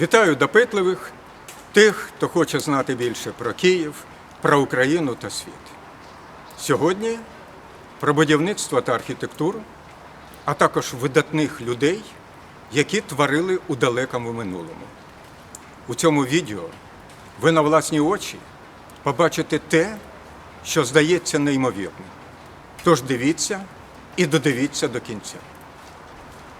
Вітаю допитливих, тих, хто хоче знати більше про Київ, про Україну та світ. Сьогодні про будівництво та архітектуру, а також видатних людей, які творили у далекому минулому. У цьому відео ви на власні очі побачите те, що здається неймовірним. Тож дивіться і додивіться до кінця.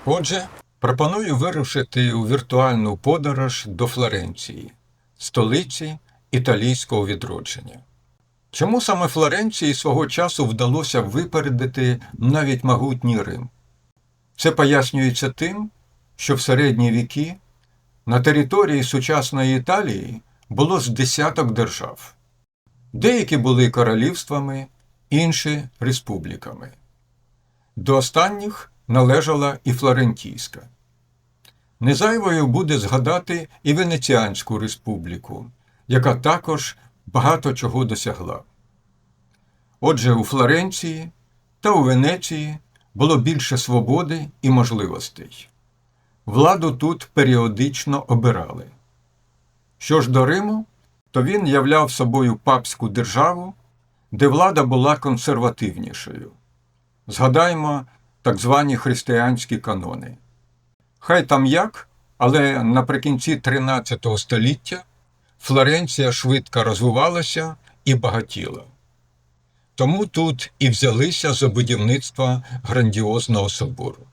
Отже, пропоную вирушити у віртуальну подорож до Флоренції, столиці італійського відродження. Чому саме Флоренції свого часу вдалося випередити навіть могутній Рим? Це пояснюється тим, що в середні віки на території сучасної Італії було з десяток держав. Деякі були королівствами, інші республіками. До останніх належала і Флорентійська. Незайвою буде згадати і Венеціанську республіку, яка також багато чого досягла. Отже, у Флоренції та у Венеції було більше свободи і можливостей. Владу тут періодично обирали. Що ж до Риму, то він являв собою папську державу, де влада була консервативнішою. Згадаймо так звані християнські канони. Хай там як, але наприкінці 13 століття Флоренція швидко розвивалася і багатіла. Тому тут і взялися за будівництво грандіозного собору.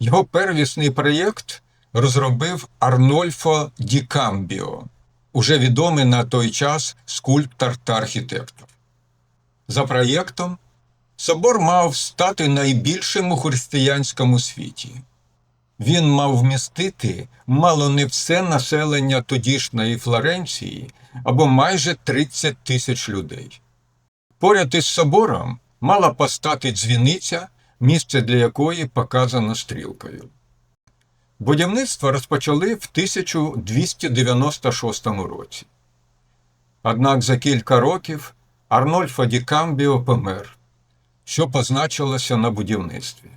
Його первісний проєкт розробив Арнольфо Ді Камбіо, уже відомий на той час скульптор та архітектор. За проєктом, собор мав стати найбільшим у християнському світі. Він мав вмістити мало не все населення тодішньої Флоренції або майже 30 тисяч людей. Поряд із собором мала постати дзвіниця, місце для якої показано стрілкою. Будівництво розпочали в 1296 році. Однак за кілька років Арнольфо Ді Камбіо помер, що позначилося на будівництві.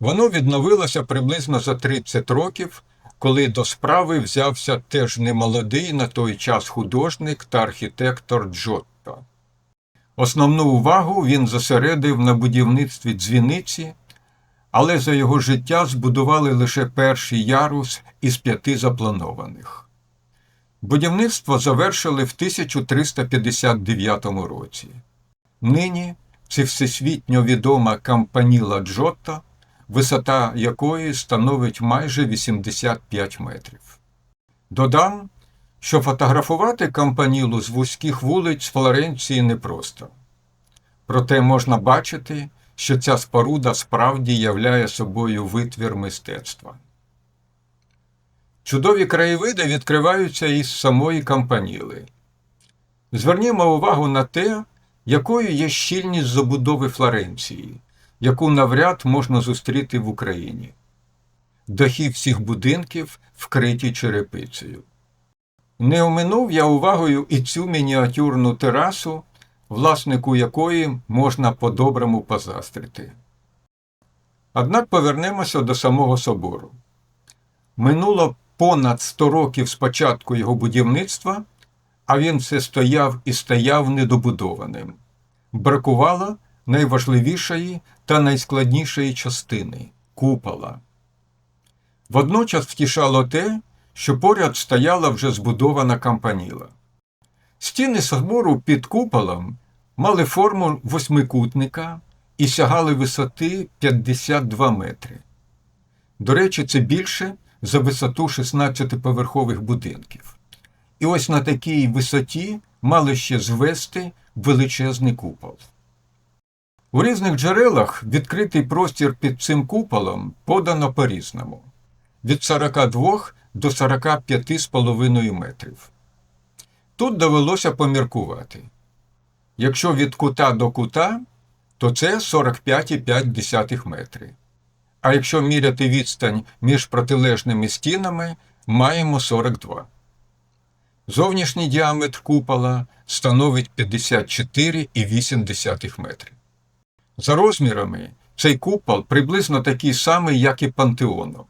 Воно відновилося приблизно за 30 років, коли до справи взявся теж немолодий на той час художник та архітектор Джотто. Основну увагу він зосередив на будівництві дзвіниці, але за його життя збудували лише перший ярус із п'яти запланованих. Будівництво завершили в 1359 році. Нині це всесвітньо відома кампаніла Джотто, висота якої становить майже 85 метрів. Додам, що фотографувати кампанілу з вузьких вулиць Флоренції непросто. Проте можна бачити, що ця споруда справді являє собою витвір мистецтва. Чудові краєвиди відкриваються із самої кампаніли. Звернімо увагу на те, якою є щільність забудови Флоренції, яку навряд можна зустріти в Україні. Дахи всіх будинків вкриті черепицею. Не оминув я увагою і цю мініатюрну терасу, власнику якої можна по-доброму позастрити. Однак повернемося до самого собору. Минуло понад 100 років з початку його будівництва, а він все стояв і стояв недобудованим. Бракувало найважливішої та найскладнішої частини купола. Водночас втішало те, що поряд стояла вже збудована кампаніла. Стіни собору під куполом мали форму восьмикутника і сягали висоти 52 метри. До речі, це більше за висоту 16-поверхових будинків. І ось на такій висоті мали ще звести величезний купол. У різних джерелах відкритий простір під цим куполом подано по-різному від 42 до 45,5 метрів. Тут довелося поміркувати. Якщо від кута до кута, то це 45,5 метри. А якщо міряти відстань між протилежними стінами, маємо 42. Зовнішній діаметр купола становить 54,8 метри. За розмірами цей купол приблизно такий самий, як і пантеону.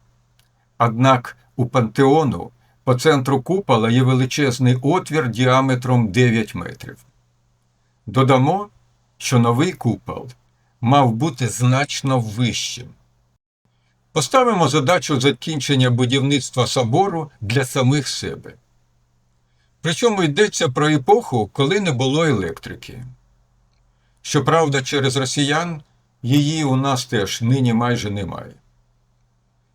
Однак у пантеону по центру купола є величезний отвір діаметром 9 метрів. Додамо, що новий купол мав бути значно вищим. Поставимо задачу закінчення будівництва собору для самих себе. Причому йдеться про епоху, коли не було електрики. Щоправда, через росіян її у нас теж нині майже немає.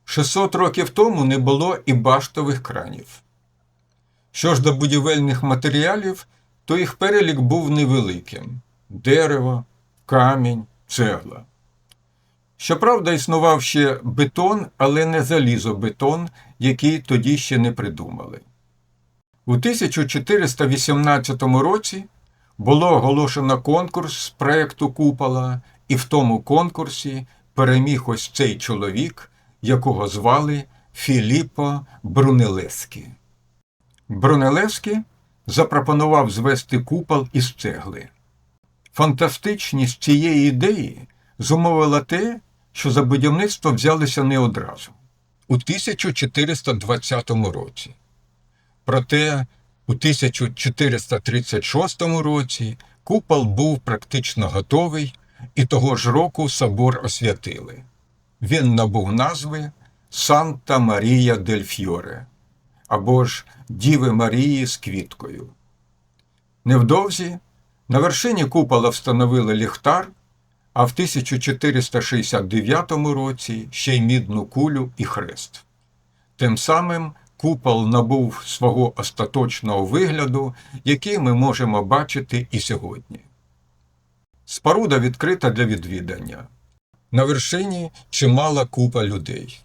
600 років тому не було і баштових кранів. Що ж до будівельних матеріалів, то їх перелік був невеликим: дерево, камінь, цегла. Щоправда, існував ще бетон, але не залізобетон, який тоді ще не придумали. У 1418 році було оголошено конкурс з проєкту Купола, і в тому конкурсі переміг ось цей чоловік, якого звали Філіппо Брунелески. Брунелески запропонував звести купол із цегли. Фантастичність цієї ідеї зумовила те, що за будівництво взялися не одразу, у 1420 році. Проте у 1436 році купол був практично готовий, і того ж року собор освятили. Він набув назви Санта Марія дель Фьоре або ж Діви Марії з квіткою. Невдовзі на вершині купола встановили ліхтар, а в 1469 році ще й мідну кулю і хрест. Тим самим купол набув свого остаточного вигляду, який ми можемо бачити і сьогодні. Споруда відкрита для відвідання. На вершині чимала купа людей.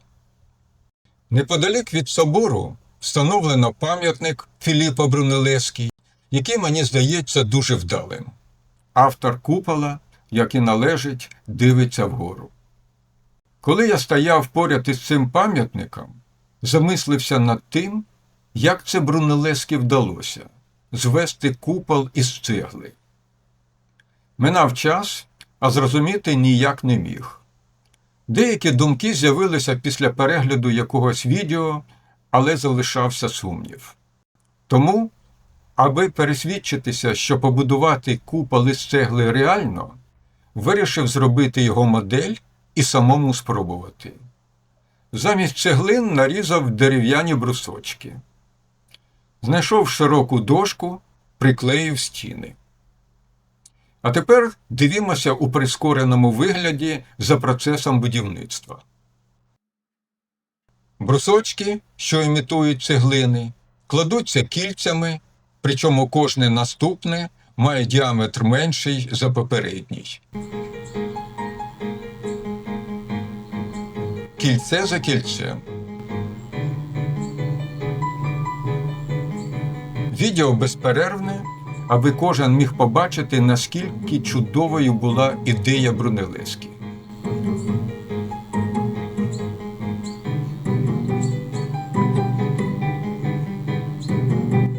Неподалік від собору встановлено пам'ятник Філіпа Брунелеський, який мені здається дуже вдалим. Автор купола, як і належить, дивиться вгору. Коли я стояв поряд із цим пам'ятником, замислився над тим, як це Брунелеськи вдалося звести купол із цегли. Минав час, а зрозуміти ніяк не міг. Деякі думки з'явилися після перегляду якогось відео, але залишався сумнів. Тому, аби пересвідчитися, що побудувати купол із цегли реально, вирішив зробити його модель і самому спробувати. Замість цеглин нарізав дерев'яні брусочки. Знайшов широку дошку, приклеїв стіни. А тепер дивімося у прискореному вигляді за процесом будівництва. Брусочки, що імітують цеглини, кладуться кільцями, причому кожне наступне має діаметр менший за попередній. Кільце за кільцем. Відео безперервне, аби кожен міг побачити, наскільки чудовою була ідея Брунелеськи.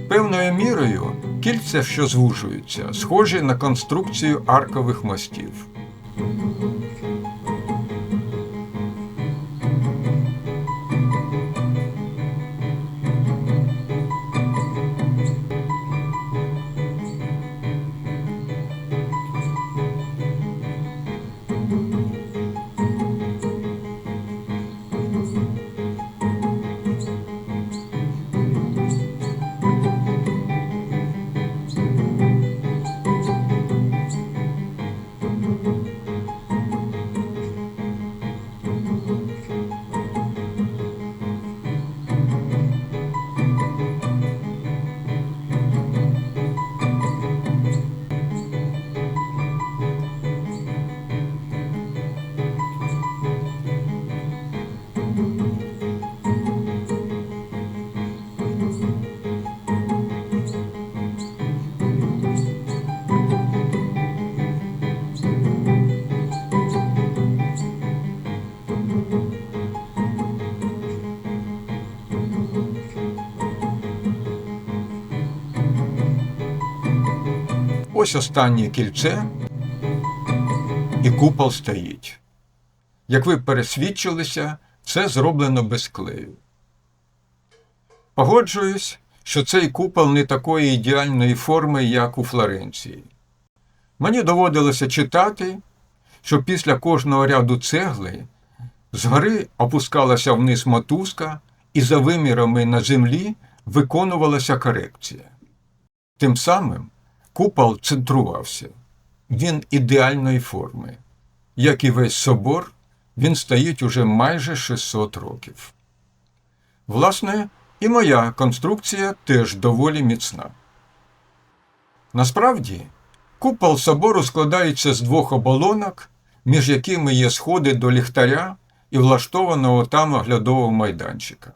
Певною мірою кільця, що звужуються, схожі на конструкцію аркових мостів. Ось останнє кільце, і купол стоїть. Як ви пересвідчилися, це зроблено без клею. Погоджуюсь, що цей купол не такої ідеальної форми, як у Флоренції. Мені доводилося читати, що після кожного ряду цегли згори опускалася вниз мотузка, і за вимірами на землі виконувалася корекція. Тим самим купол центрувався. Він ідеальної форми. Як і весь собор, він стоїть уже майже 600 років. Власне, і моя конструкція теж доволі міцна. Насправді, купол собору складається з двох оболонок, між якими є сходи до ліхтаря і влаштованого там оглядового майданчика.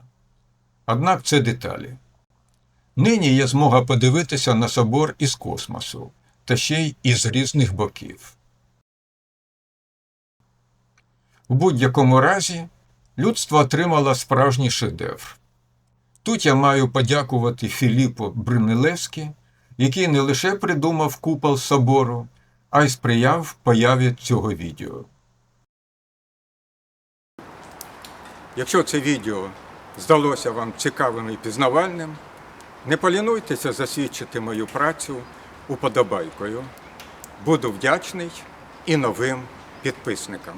Однак це деталі. Нині є змога подивитися на собор із космосу, та ще й із різних боків. У будь-якому разі людство отримало справжній шедевр. Тут я маю подякувати Філіппу Бринелевські, який не лише придумав купол собору, а й сприяв появі цього відео. Якщо це відео здалося вам цікавим і пізнавальним, не полінуйтеся засвідчити мою працю уподобайкою. Буду вдячний і новим підписникам.